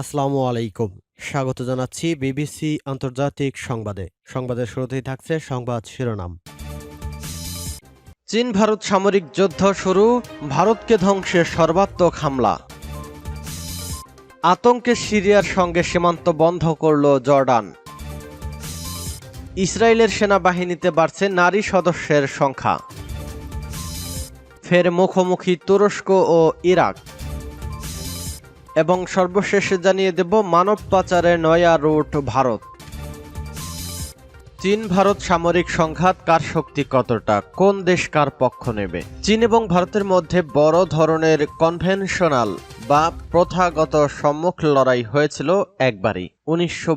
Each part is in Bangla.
আসসালামু আলাইকুম। স্বাগত জানাচ্ছি বিবিসি আন্তর্জাতিক সংবাদে। সংবাদের শুরুতেই থাকছে সংবাদ শিরোনাম। চীন ভারত সামরিক যুদ্ধ শুরু, ভারতকে ধ্বংসের সর্বাত্মক হামলা। আতঙ্কে সিরিয়ার সঙ্গে সীমান্ত বন্ধ করল জর্ডান। ইসরায়েলের সেনাবাহিনীতে বাড়ছে নারী সদস্যের সংখ্যা। ফের মুখোমুখি তুরস্ক ও ইরাক। এবং সর্বশেষে জানিয়ে দেব মানব পাচারে নয়া রুট ভারত। চীন ভারত সামরিক সংঘাত কার শক্তি কতটা? কোন দেশ কার পক্ষ নেবে? চীন এবং ভারতের মধ্যে বড় ধরনের কনভেনশনাল বা প্রথাগত সম্মুখ লড়াই হয়েছিল একবারই, উনিশশো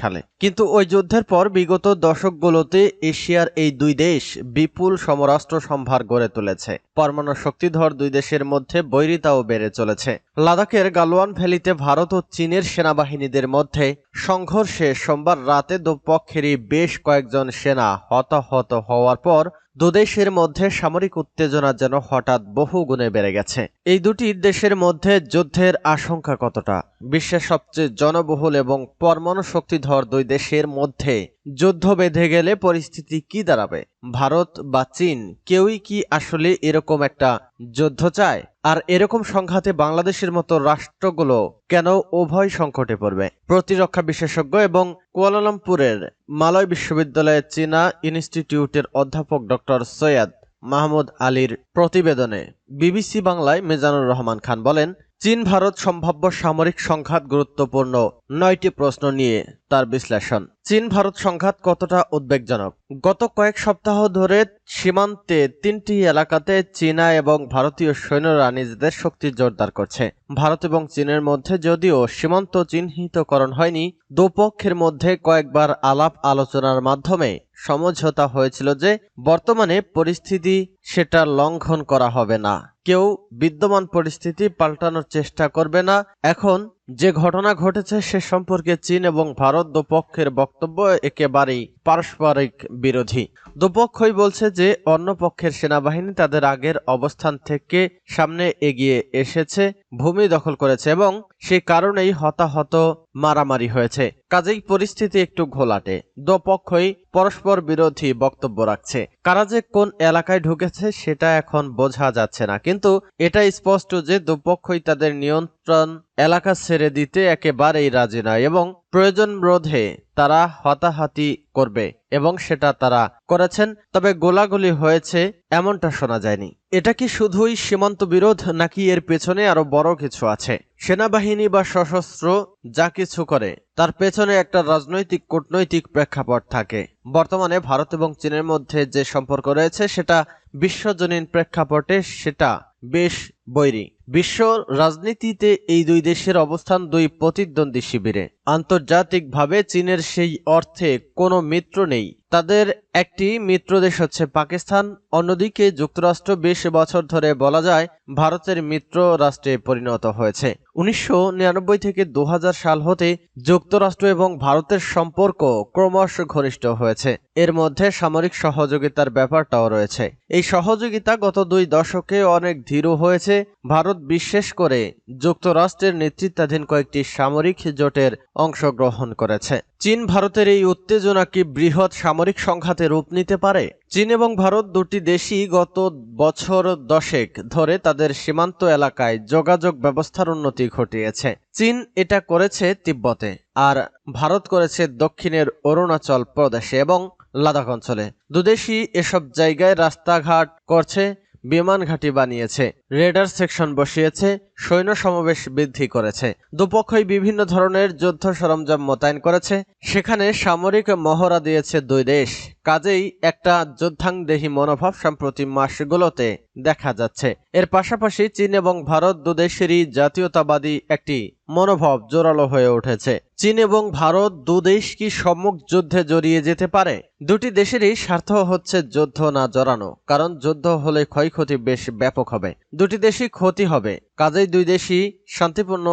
সালে। কিন্তু ওই যুদ্ধের পর বিগত দশকগুলোতে এশিয়ার এই দুই দেশ বিপুল সমরাষ্ট্র সম্ভার গড়ে তুলেছে। পরমাণু শক্তিধর দুই দেশের মধ্যে বৈরিতাও বেড়ে চলেছে। লাদাখের গালোয়ান ভ্যালিতে ভারত ও চীনের সেনাবাহিনীদের মধ্যে সংঘর্ষে সোমবার রাতে দুপক্ষেরই বেশ কয়েকজন সেনা হতাহত হওয়ার পর দুদেশের মধ্যে সামরিক উত্তেজনা যেন হঠাৎ বহু গুণে বেড়ে গেছে। এই দুটি দেশের মধ্যে যুদ্ধের আশঙ্কা কতটা? বিশ্বের সবচেয়ে জনবহুল এবং পরমাণু শক্তিধর দুই দেশের মধ্যে যুদ্ধ বেঁধে গেলে পরিস্থিতি কি দাঁড়াবে? ভারত বা চীন, কেউই কি আসলে এরকম একটা যুদ্ধ চায়? আর এরকম সংঘাতে বাংলাদেশের মতো রাষ্ট্রগুলো কেন উভয় সংকটে পড়বে? প্রতিরক্ষা বিশেষজ্ঞ এবং কুয়ালালামপুরের মালয় বিশ্ববিদ্যালয়ের চীনা ইনস্টিটিউটের অধ্যাপক ডক্টর সৈয়দ মাহমুদ আলীর প্রতিবেদনে বিবিসি বাংলায় মেজানুর রহমান খান বলেন চীন ভারত সম্ভাব্য সামরিক সংঘাত গুরুত্বপূর্ণ নয়টি প্রশ্ন নিয়ে তার বিশ্লেষণ। চীন ভারত সংঘাত কতটা উদ্বেগজনক? গত কয়েক সপ্তাহ ধরে সীমান্তে তিনটি এলাকাতে চীনা এবং ভারতীয় সৈন্যরা নিজেদের শক্তি জোরদার করছে। ভারত এবং চীনের মধ্যে যদিও সীমান্ত চিহ্নিতকরণ হয়নি, দুপক্ষের মধ্যে কয়েকবার আলাপ আলোচনার মাধ্যমে সমঝোতা হয়েছিল যে বর্তমানে পরিস্থিতি সেটা লঙ্ঘন করা হবে না। কেউ বিদ্যমান পরিস্থিতি পাল্টানোর চেষ্টা করবে না। এখন যে ঘটনা ঘটেছে সে সম্পর্কে চীন এবং ভারত দুপক্ষের বক্তব্য একেবারেই পারস্পরিক বিরোধী। দুপক্ষই বলছে যে অন্য পক্ষের সেনাবাহিনী তাদের আগের অবস্থান থেকে সামনে এগিয়ে এসেছে, ভূমি দখল করেছে এবং সে কারণেই হতাহত মারামারি হয়েছে। কাজেই পরিস্থিতি একটু ঘোলাটে। দুপক্ষই পরস্পর বিরোধী বক্তব্য রাখছে। কারা যে কোন এলাকায় ঢুকেছে সেটা এখন বোঝা যাচ্ছে না। কিন্তু এটা স্পষ্ট যে দুপক্ষই তাদের নিয়ন্ত্রণ এলাকা ছেড়ে দিতে একেবারেই রাজি নয় এবং প্রয়োজন রোধে তারা হতাহতি করবে এবং সেটা তারা করেছেন, তবে গোলাগুলি হয়েছে এমনটা শোনা যায়নি। এটা কি শুধুই সীমান্ত বিরোধ নাকি এর পেছনে আরও বড় কিছু আছে? সেনাবাহিনী বা সশস্ত্র যা কিছু করে, তার পেছনে একটা রাজনৈতিক কূটনৈতিক প্রেক্ষাপট থাকে। বর্তমানে ভারত এবং চীনের মধ্যে যে সম্পর্ক রয়েছে, সেটা বিশ্বজনীন প্রেক্ষাপটে সেটা বেশ বৈরী। বিশ্ব রাজনীতিতে এই দুই দেশের অবস্থান দুই প্রতিদ্বন্দ্বী শিবিরে। আন্তর্জাতিকভাবে চীনের সেই অর্থে কোনো মিত্র নেই। তাদের একটি মিত্র দেশ হচ্ছে পাকিস্তান। অন্যদিকে যুক্তরাষ্ট্র বেশ বছর ধরে বলা যায়, ভারতের মিত্র রাষ্ট্রে পরিণত হয়েছে। উনিশশো নিরানব্বই থেকে দু হাজার সাল হতে যুক্তরাষ্ট্র এবং ভারতের সম্পর্ক ক্রমশ ঘনিষ্ঠ হয়েছে। এর মধ্যে সামরিক সহযোগিতার ব্যাপারটাও রয়েছে। এই সহযোগিতা গত দুই দশকে অনেক ধীর হয়েছে। ভারত বিশেষ করে যুক্তরাষ্ট্রের নেতৃত্বাধীন কয়েকটি সামরিক জোটের অংশগ্রহণ করেছে। চীন ভারতের এই উত্তেজনা কি বৃহৎ সামরিক সংঘাতে রূপ নিতে পারে? চীন এবং ভারত দুটি দেশই গত বছর দশেক ধরে তাদের সীমান্ত এলাকায় যোগাযোগ ব্যবস্থার উন্নতি ঘটিয়েছে। চীন এটা করেছে তিব্বতে, আর ভারত করেছে দক্ষিণের অরুণাচল প্রদেশে এবং লাদাখ অঞ্চলে। দুদেশই এসব জায়গায় রাস্তাঘাট করছে, বিমান ঘাঁটি বানিয়েছে। রেডার সেকশন বসিয়েছে, সৈন্য সমাবেশ বৃদ্ধি করেছে। দুপক্ষই বিভিন্ন ধরনের যুদ্ধ সরঞ্জাম মোতায়েন করেছে, সেখানে সামরিক মহড়া দিয়েছে দুই দেশ। কাজেই একটা যুদ্ধাংদেহী মনোভাব সম্প্রতি মাসগুলোতে দেখা যাচ্ছে। এর পাশাপাশি চীন এবং ভারত দুদেশেরই জাতীয়তাবাদী একটি মনোভাব জোরালো হয়ে উঠেছে। চীন এবং ভারত দুদেশ কি সম্মুখ যুদ্ধে জড়িয়ে যেতে পারে? দুটি দেশেরই স্বার্থ হচ্ছে যুদ্ধ না জড়ানো, কারণ যুদ্ধ হলে ক্ষয়ক্ষতি বেশ ব্যাপক হবে। দুটি দেশই ক্ষতি হবে। কাজেই দুই দেশই শান্তিপূর্ণ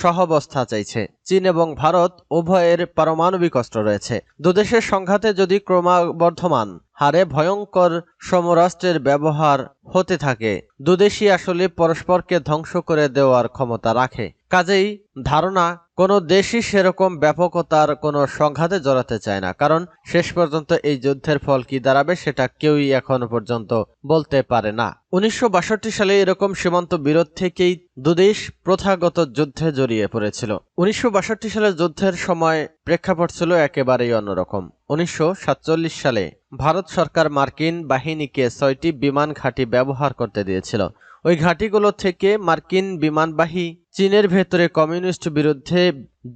সহাবস্থা চাইছে। চীন এবং ভারত উভয়ের পারমাণবিক অস্ত্র রয়েছে। দুদেশের সংঘাতে যদি ক্রমবর্ধমান হারে ভয়ঙ্কর সমরাষ্ট্রের ব্যবহার হতে থাকে দুদেশই আসলে পরস্পরকে ধ্বংস করে দেওয়ার ক্ষমতা রাখে। কাজেই ধারণা, কোনো দেশই সেরকম ব্যাপকতার কোনো সংঘাতে জড়াতে চায় না। কারণ শেষ পর্যন্ত এই যুদ্ধের ফল কি দাঁড়াবে সেটা কেউই এখনও পর্যন্ত বলতে পারে না। উনিশশো বাষট্টি সালে এরকম সীমান্ত বিরোধ থেকেই দুদেশ প্রথাগত যুদ্ধে জড়িয়ে পড়েছিল। উনিশশো সালের যুদ্ধের সময় প্রেক্ষাপট ছিল একেবারেই অন্যরকম। উনিশশো সাতচল্লিশ সালে ভারত সরকার মার্কিন বাহিনীকে ছয়টি বিমান ঘাঁটি ব্যবহার করতে দিয়েছিল। ওই ঘাঁটিগুলো থেকে মার্কিন বিমানবাহী চীনের ভেতরে কমিউনিস্ট বিরুদ্ধে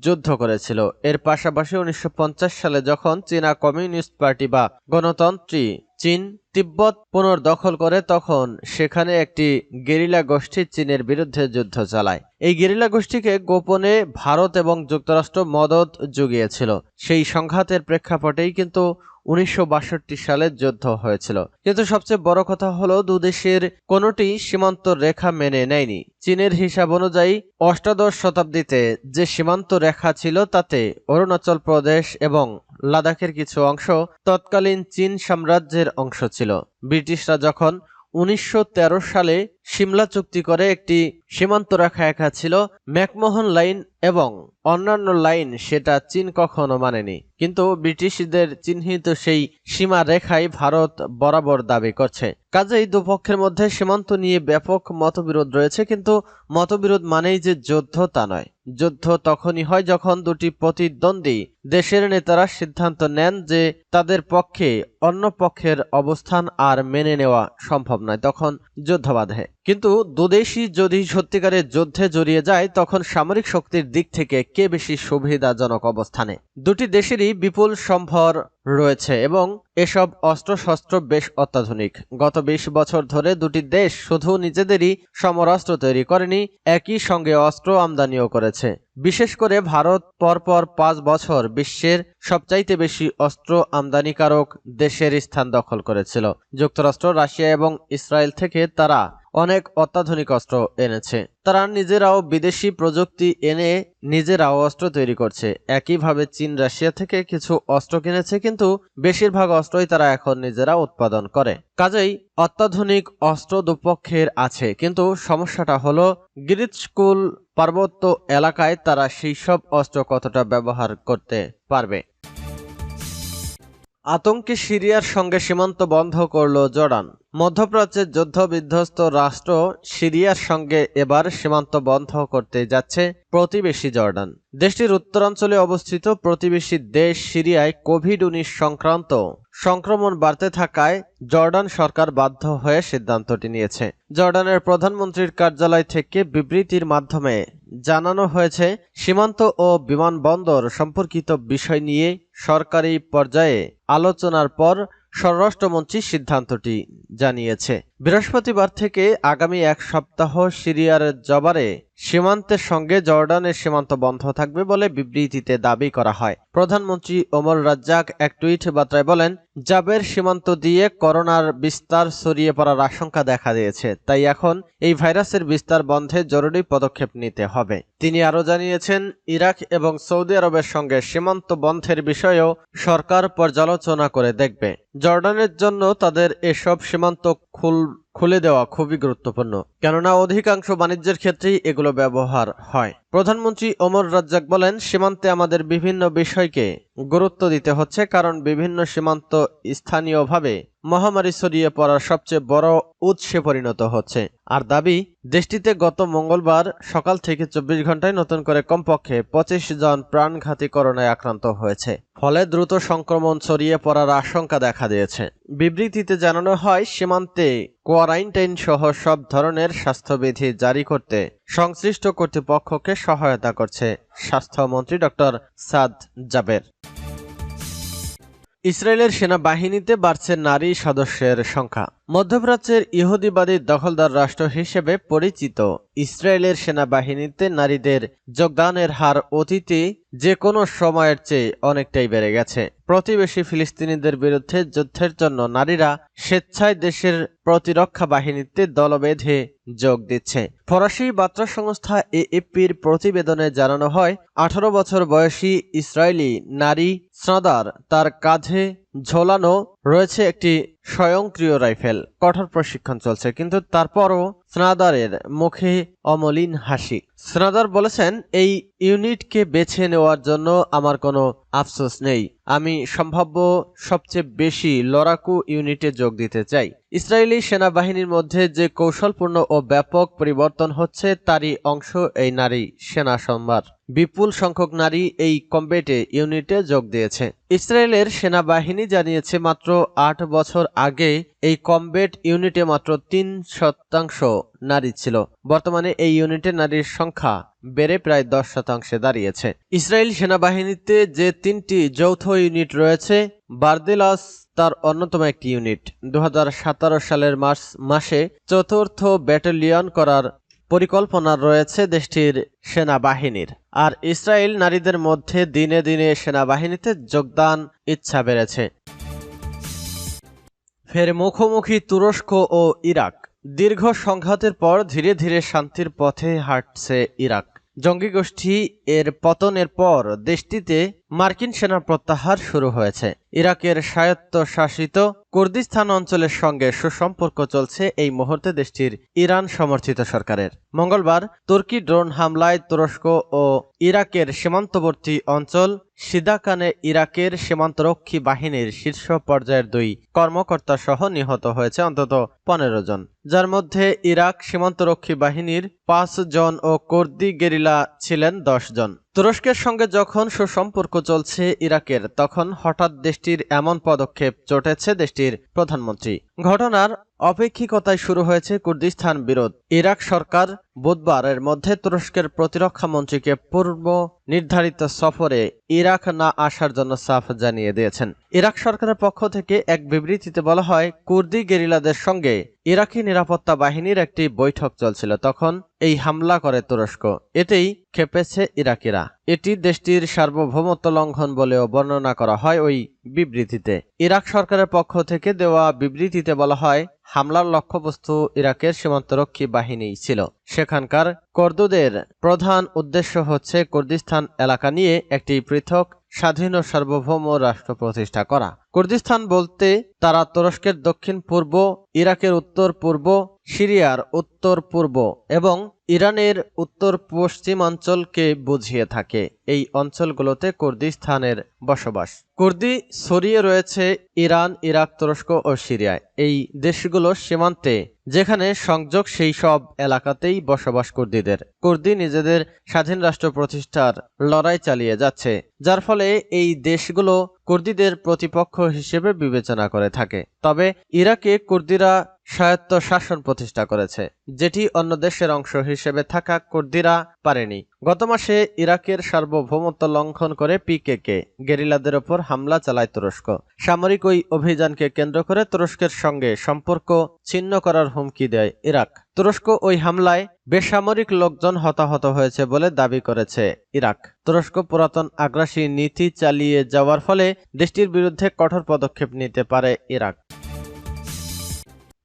যুদ্ধ করেছিল। এর পাশাপাশি উনিশশো পঞ্চাশ সালে যখন চীনা কমিউনিস্ট পার্টি বা গণতন্ত্রী চীন তিব্বত পুনর্দখল করে, তখন সেখানে একটি গেরিলা গোষ্ঠী চীনের বিরুদ্ধে যুদ্ধ চালায়। এই গেরিলা গোষ্ঠীকে গোপনে ভারত এবং যুক্তরাষ্ট্র মদত জুগিয়েছিল। সেই সংঘাতের প্রেক্ষাপটেই কিন্তু উনিশশো বাষট্টি সালে যুদ্ধ হয়েছিল। কিন্তু সবচেয়ে বড় কথা হলো দুদেশের কোনোটি সীমান্ত রেখা মেনে নেয়নি। চীনের হিসাব অনুযায়ী, অষ্টাদশ শতাব্দীতে যে সীমান্ত রেখা ছিল, তাতে অরুণাচল প্রদেশ এবং লাদাখের কিছু অংশ তৎকালীন চীন সাম্রাজ্যের অংশ ছিল। ব্রিটিশরা যখন উনিশশো তেরো সালে সিমলা চুক্তি করে একটি সীমান্ত রেখা একা ছিল ম্যাকমোহন লাইন এবং অন্যান্য লাইন সেটা চীন কখনো মানেনি। কিন্তু ব্রিটিশদের চিহ্নিত সেই সীমা রেখাই ভারত বরাবর দাবি করছে। কাজেই দুপক্ষের মধ্যে সীমান্ত নিয়ে ব্যাপক মতবিরোধ রয়েছে, কিন্তু মতবিরোধ মানেই যে যুদ্ধ তা নয়। যুদ্ধ তখনই হয় যখন দুটি প্রতিদ্বন্দ্বী দেশের নেতারা সিদ্ধান্ত নেন যে তাদের পক্ষে অন্য পক্ষের অবস্থান আর মেনে নেওয়া সম্ভব নয়, তখন যুদ্ধ বাঁধে। কিন্তু দুদেশই যদি সত্যিকারের যুদ্ধে জড়িয়ে যায়, তখন সামরিক শক্তির দিক থেকে কে বেশি সুবিধাজনক অবস্থানে? দুটি দেশেরই বিপুল সম্ভর রয়েছে এবং এসব অস্ত্রশস্ত্র বেশ অত্যাধুনিক। গত বিশ বছর ধরে দুটি দেশ শুধু নিজেদেরই সমরাস্ত্র তৈরি করেনি, একই সঙ্গে অস্ত্র আমদানিও করেছে। বিশেষ করে ভারত পরপর পাঁচ বছর বিশ্বের সবচাইতে বেশি অস্ত্র আমদানিকারক দেশের স্থান দখল করেছিল। যুক্তরাষ্ট্র, রাশিয়া এবং ইসরায়েল থেকে তারা অনেক অত্যাধুনিক অস্ত্র এনেছে। তারা নিজেরাও বিদেশি প্রযুক্তি এনে নিজেরাও অস্ত্র তৈরি করছে। একইভাবে চীন, রাশিয়া থেকে কিছু অস্ত্র কিনেছে, কিন্তু বেশিরভাগ অস্ত্রই তারা এখন নিজেরা উৎপাদন করে। কাজেই অত্যাধুনিক অস্ত্র দুপক্ষের আছে, কিন্তু সমস্যাটা হলো গ্রিড স্কুল পার্বত্য এলাকায় তারা সেই সব অস্ত্র কতটা ব্যবহার করতে পারবে। আতঙ্কে সিরিয়ার সঙ্গে সীমান্ত বন্ধ করল জর্ডান। মধ্যপ্রাচ্যের যুদ্ধ বিধ্বস্ত রাষ্ট্র সিরিয়ার সঙ্গে এবার সীমান্ত বন্ধ করতে যাচ্ছে প্রতিবেশী জর্ডান। দেশটির উত্তরাঞ্চলে অবস্থিত প্রতিবেশী দেশ সিরিয়ায় কোভিড উনিশ সংক্রান্ত সংক্রমণ বাড়তে থাকায় জর্ডান সরকার বাধ্য হয়ে সিদ্ধান্তটি নিয়েছে। জর্ডানের প্রধানমন্ত্রীর কার্যালয় থেকে বিবৃতির মাধ্যমে জানানো হয়েছে, সীমান্ত ও বিমানবন্দর সম্পর্কিত বিষয় নিয়ে সরকারি পর্যায়ে আলোচনার পর স্বরাষ্ট্রমন্ত্রী সিদ্ধান্তটি জানিয়েছে। বৃহস্পতিবার থেকে আগামী এক সপ্তাহ সিরিয়ার জবারে সীমান্তের সঙ্গে জর্ডানের সীমান্ত বন্ধ থাকবে বলে বিবৃতিতে দাবি করা হয়। প্রধানমন্ত্রী ওমর রাজ্জাক এক টুইট বার্তায় বলেন, জাবের সীমান্ত দিয়ে করোনার বিস্তার ছড়িয়ে পড়ার আশঙ্কা দেখা দিয়েছে। তাই এখন এই ভাইরাসের বিস্তার বন্ধে জরুরি পদক্ষেপ নিতে হবে। তিনি আরও জানিয়েছেন, ইরাক এবং সৌদি আরবের সঙ্গে সীমান্ত বন্ধের বিষয়েও সরকার পর্যালোচনা করে দেখবে। জর্ডানের জন্য তাদের এসব সীমান্ত খুল খুলে দেওয়া খুবই গুরুত্বপূর্ণ, কেননা অধিকাংশ বাণিজ্যের ক্ষেত্রেই এগুলো ব্যবহার হয়। প্রধানমন্ত্রী ওমর রাজ্জাক বলেন, সীমান্তে আমাদের বিভিন্ন বিষয়কে গুরুত্ব দিতে হচ্ছে, কারণ বিভিন্ন সীমান্ত স্থানীয়ভাবে মহামারী ছড়িয়ে পড়ার সবচেয়ে বড় উৎসে পরিণত হচ্ছে। আর দাবি, দেশটিতে গত মঙ্গলবার সকাল থেকে চব্বিশ ঘন্টায় নতুন করে কমপক্ষে পঁচিশ জন প্রাণঘাতী করোনায় আক্রান্ত হয়েছে। ফলে দ্রুত সংক্রমণ ছড়িয়ে পড়ার আশঙ্কা দেখা দিয়েছে। বিবৃতিতে জানানো হয়, সীমান্তে কোয়ারাইন্টাইন সহ সব ধরনের স্বাস্থ্যবিধি জারি করতে সংশ্লিষ্ট কর্তৃপক্ষকে সহায়তা করছে স্বাস্থ্যমন্ত্রী ডক্টর সাদ জাবের। ইসরায়েলের সেনাবাহিনীতে বাড়ছে নারী সদস্যের সংখ্যা। মধ্যপ্রাচ্যের ইহুদিবাদী দখলদার রাষ্ট্র হিসেবে পরিচিত। ইসরায়েলের সেনাবাহিনীতে নারীদের যোগদানের হার অতীতে যে কোনো সময়ের চেয়ে অনেকটাই বেড়ে গেছে। প্রতিবেশী ফিলিস্তিনিদের বিরুদ্ধে যুদ্ধের জন্য নারীরা স্বেচ্ছায় দেশের প্রতিরক্ষা বাহিনীতে দলবেঁধে যোগ দিচ্ছে। ফরাসি বার্তা সংস্থা এএপির প্রতিবেদনে জানানো হয়, আঠারো বছর বয়সী ইসরায়েলি নারী স্নাদার তার কাঁধে ঝোলানো রয়েছে একটি স্বয়ংক্রিয় রাইফেল। কঠোর প্রশিক্ষণ চলছে, কিন্তু তারপরও স্নাদারের মুখে অমলিন হাসি। স্নাদার বলেছেন, এই ইউনিটকে বেছে নেওয়ার জন্য আমার কোনো আফসোস নেই। আমি সম্ভাব্য সবচেয়ে বেশি লড়াকু ইউনিটে যোগ দিতে চাই। ইসরায়েলি সেনাবাহিনীর মধ্যে যে কৌশলপূর্ণ ও ব্যাপক পরিবর্তন হচ্ছে, তারই অংশ এই নারী সেনা সম্ভার বিপুল সংখ্যক নারী এই কম্বেটে ইউনিটে যোগ দিয়েছে। ইসরায়েলের সেনাবাহিনী জানিয়েছে, মাত্র আট বছর আগে এই কমবেট ইউনিটে মাত্র তিন শতাংশ নারী ছিল। বর্তমানে এই ইউনিটে নারীর সংখ্যা বেড়ে প্রায় দশ শতাংশে দাঁড়িয়েছে। ইসরায়েল সেনাবাহিনীতে যে তিনটি যৌথ ইউনিট রয়েছে, বার্দিলাস তার অন্যতম একটি ইউনিট দু হাজার সতেরো সালের মার্চ মাসে চতুর্থ ব্যাটালিয়ন করার পরিকল্পনা রয়েছে দেশটির সেনাবাহিনীর। আর ইসরায়েল নারীদের মধ্যে দিনে দিনে সেনাবাহিনীতে যোগদান ইচ্ছা বেড়েছে। ফের মুখোমুখি তুরস্ক ও ইরাক। দীর্ঘ সংঘাতের পর ধীরে ধীরে শান্তির পথে হাঁটছে ইরাক। জঙ্গি গোষ্ঠী এর পতনের পর দেশটিতে মার্কিন সেনা প্রত্যাহার শুরু হয়েছে। ইরাকের স্বায়ত্তশাসিত কুর্দিস্তান অঞ্চলের সঙ্গে সুসম্পর্ক চলছে এই মুহূর্তে দেশটির ইরান সমর্থিত সরকারের। মঙ্গলবার তুর্কি ড্রোন হামলায় তুরস্ক ও ইরাকের সীমান্তবর্তী অঞ্চল সিদাকানে ইরাকের সীমান্তরক্ষী বাহিনীর শীর্ষ পর্যায়ের দুই কর্মকর্তা সহ নিহত হয়েছে অন্তত পনেরো জন। যার মধ্যে ইরাক সীমান্তরক্ষী বাহিনীর পাঁচ জন ও কর্দি গেরিলা ছিলেন দশ জন। তুরস্কের সঙ্গে যখন সুসম্পর্ক চলছে ইরাকের, তখন হঠাৎ দেশটির এমন পদক্ষেপ চটেছে দেশটির প্রধানমন্ত্রী। ঘটনার অপেক্ষিকতায় শুরু হয়েছে কুর্দিস্তান বিরোধ। ইরাক সরকার বুধবারের মধ্যে তুরস্কের প্রতিরক্ষা মন্ত্রীকে পূর্ব নির্ধারিত সফরে ইরাক না আসার জন্য সাফ জানিয়ে দিয়েছেন। ইরাক সরকারের পক্ষ থেকে এক বিবৃতিতে বলা হয়, কুর্দি গেরিলাদের সঙ্গে ইরাকি নিরাপত্তা বাহিনীর একটি বৈঠক চলছিল। তখন এই হামলা করে তুরস্ক। এতেই খেপেছে ইরাকিরা। এটি দেশটির সার্বভৌমত্ব লঙ্ঘন বলেও বর্ণনা করা হয় ওই বিবৃতিতে। ইরাক সরকারের পক্ষ থেকে দেওয়া বিবৃতিতে বলা হয়, হামলার লক্ষ্যবস্তু ইরাকের সীমান্তরক্ষী বাহিনী ছিল। সেখানকার কর্দুদের প্রধান উদ্দেশ্য হচ্ছে কুর্দিস্তান এলাকা নিয়ে একটি পৃথক, স্বাধীন ও সার্বভৌম রাষ্ট্র প্রতিষ্ঠা করা। কুর্দিস্তান বলতে তারা তুরস্কের দক্ষিণ পূর্ব, ইরাকের উত্তর পূর্ব, সিরিয়ার উত্তর পূর্ব এবং ইরানের উত্তর পশ্চিমাঞ্চলকে বুঝিয়ে থাকে। এই অঞ্চলগুলোতে কুর্দিস্তানের বসবাস। কুর্দি ছড়িয়ে রয়েছে ইরান, ইরাক, তুরস্ক ও সিরিয়ায়। এই দেশগুলো সীমান্তে যেখানে সংযোগ সেই সব এলাকাতেই বসবাস কুর্দিদের কুর্দি নিজেদের স্বাধীন রাষ্ট্র প্রতিষ্ঠার লড়াই চালিয়ে যাচ্ছে, যার ফলে এই দেশগুলো কুর্দিদের প্রতিপক্ষ হিসেবে বিবেচনা করে থাকে। তবে ইরাকে কুর্দিরা স্বায়ত্ত শাসন প্রতিষ্ঠা করেছে, যেটি অন্য দেশের অংশ হিসেবে থাকা কুর্দিরা পারেনি। গত মাসে ইরাকের সার্বভৌমত্ব লঙ্ঘন করে পিকেকে গেরিলাদের ওপর হামলা চালায় তুরস্ক। সামরিক ওই অভিযানকে কেন্দ্র করে তুরস্কের সঙ্গে সম্পর্ক ছিন্ন করার হুমকি দেয় ইরাক। তুরস্ক ওই হামলায় বেসামরিক লোকজন হতাহত হয়েছে বলে দাবি করেছে ইরাক। তুরস্ক পুরাতন আগ্রাসী নীতি চালিয়ে যাওয়ার ফলে দেশটির বিরুদ্ধে কঠোর পদক্ষেপ নিতে পারে ইরাক।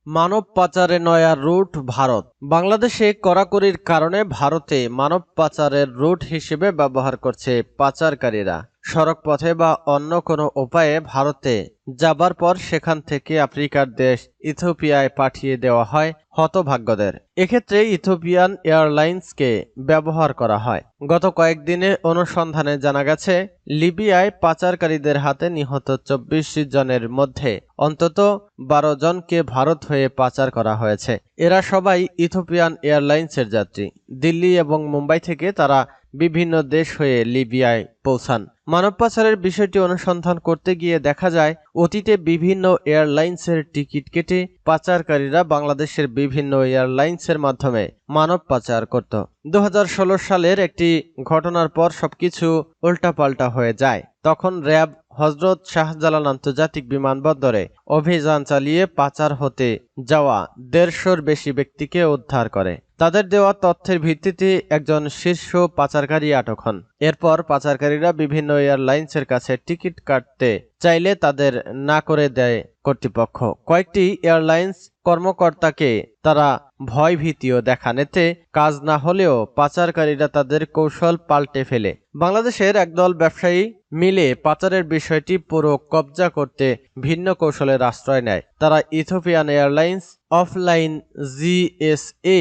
মানব পাচারে নয়া রুট ভারত। বাংলাদেশে কড়াকড়ির কারণে ভারতে মানব পাচারের রুট হিসেবে ব্যবহার করছে পাচারকারীরা। সড়ক পথে বা অন্য কোনো উপায়ে ভারতে যাবার পর সেখান থেকে আফ্রিকার দেশ ইথোপিয়ায় পাঠিয়ে দেওয়া হয় হতভাগ্যদের। এক্ষেত্রে ইথোপিয়ান এয়ারলাইন্সকে ব্যবহার করা হয়। গত কয়েকদিনে অনুসন্ধানে জানা গেছে, লিবিয়ায় পাচারকারীদের হাতে নিহত চব্বিশ জনের মধ্যে অন্তত বারো জনকে ভারত হয়ে পাচার করা হয়েছে। এরা সবাই ইথোপিয়ান এয়ারলাইন্সের যাত্রী। দিল্লি এবং মুম্বাই থেকে তারা বিভিন্ন দেশ হয়ে লিবিয়ায় পৌঁছান। মানব পাচারের বিষয়টি অনুসন্ধান করতে গিয়ে দেখা যায়, অতীতে বিভিন্ন এয়ারলাইন্সের টিকিট কেটে পাচারকারীরা বাংলাদেশের বিভিন্ন এয়ারলাইন্সের মাধ্যমে মানব পাচার করত। দুহাজার ষোলো সালের একটি ঘটনার পর সবকিছু উল্টাপাল্টা হয়ে যায়। তখন র্যাব হজরত শাহজালাল আন্তর্জাতিক বিমানবন্দরে অভিযান চালিয়ে পাচার হতে যাওয়া দেড়শোর বেশি ব্যক্তিকে উদ্ধার করে। তাদের দেওয়া তথ্যের ভিত্তিতে একজন শীর্ষ পাচারকারী আটক হন। এরপর পাচারকারীরা বিভিন্ন এয়ারলাইন্সের কাছে টিকিট কাটতে চাইলে তাদের না করে দেয় কর্তৃপক্ষ। কয়েকটি এয়ারলাইন্স কর্মকর্তাকে তারা ভয় ভীতিও দেখান। এতে কাজ না হলেও পাচারকারীরা তাদের কৌশল পাল্টে ফেলে। বাংলাদেশের একদল ব্যবসায়ী মিলে পাচারের বিষয়টি পুরো কবজা করতে ভিন্ন কৌশলের আশ্রয় নেয়। তারা Ethiopian airlines, offline GSA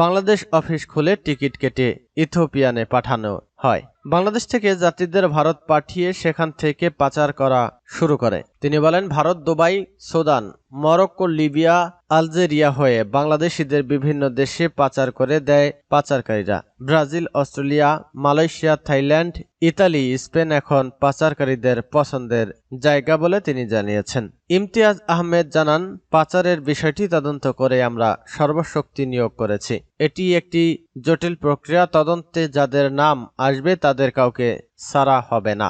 Bangladesh office খুলে টিকিট কেটে ইথোপিয়ানে পাঠানো হয়। বাংলাদেশ থেকে যাত্রীদের ভারত পাঠিয়ে সেখান থেকে পাচার করা শুরু করে। তিনি বলেন, Bharat, Dubai, Sudan, Morocco, Libya, Algeria হয়ে বাংলাদেশিদের বিভিন্ন দেশে পাচার করে দেয় পাচারকারীরা। Brazil, Australia, Malaysia, Thailand, Italy, Spain এখন পাচারকারীদের পছন্দের জায়গা বলে তিনি জানিয়েছেন। ইমতিয়াজ আহমেদ জানান, পাচারের বিষয়টি তদন্ত করে আমরা সর্বশক্তি নিয়োগ করেছি। এটি একটি জটিল প্রক্রিয়া, তদন্তে যাদের নাম আসবে তাদের কাউকে সারা হবে না।